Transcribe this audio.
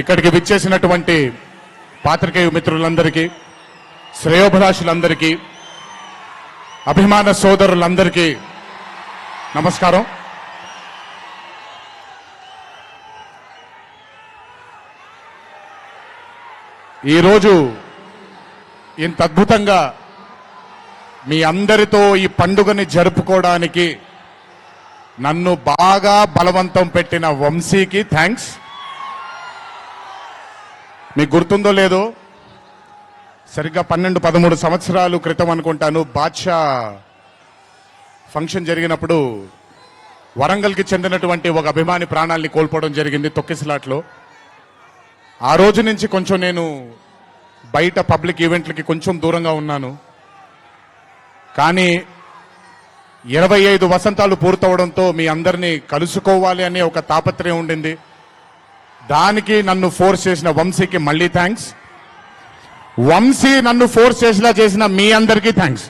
ఇక్కడికి విచ్చేసినటువంటి పాత్రికేయ మిత్రులందరికీ శ్రేయోభిలాషులందరికీ అభిమాన సోదరులందరికీ నమస్కారం. ఈరోజు ఇంత అద్భుతంగా మీ అందరితో ఈ పండుగని జరుపుకోవడానికి నన్ను బాగా బలవంతం పెట్టిన వంశీకి థ్యాంక్స్ మీకు గుర్తుందో లేదో? సరిగ్గా పన్నెండు పదమూడు సంవత్సరాలు క్రితం అనుకుంటాను. బాద్షా ఫంక్షన్ జరిగినప్పుడు వరంగల్కి చెందినటువంటి ఒక అభిమాని ప్రాణాల్ని కోల్పోవడం జరిగింది తొక్కిసలాట్లో. ఆ రోజు నుంచి కొంచెం నేను బయట పబ్లిక్ ఈవెంట్లకి కొంచెం దూరంగా ఉన్నాను. కానీ ఇరవై ఐదు వసంతాలు పూర్తవడంతో మీ అందరినీ కలుసుకోవాలి అనే ఒక తాపత్రయం ఉండింది. దానికి నన్ను ఫోర్స్ చేసిన వంశీకి మళ్ళీ థ్యాంక్స్ వంశీ నన్ను ఫోర్స్ చేసినా చేసిన మీ అందరికీ థ్యాంక్స్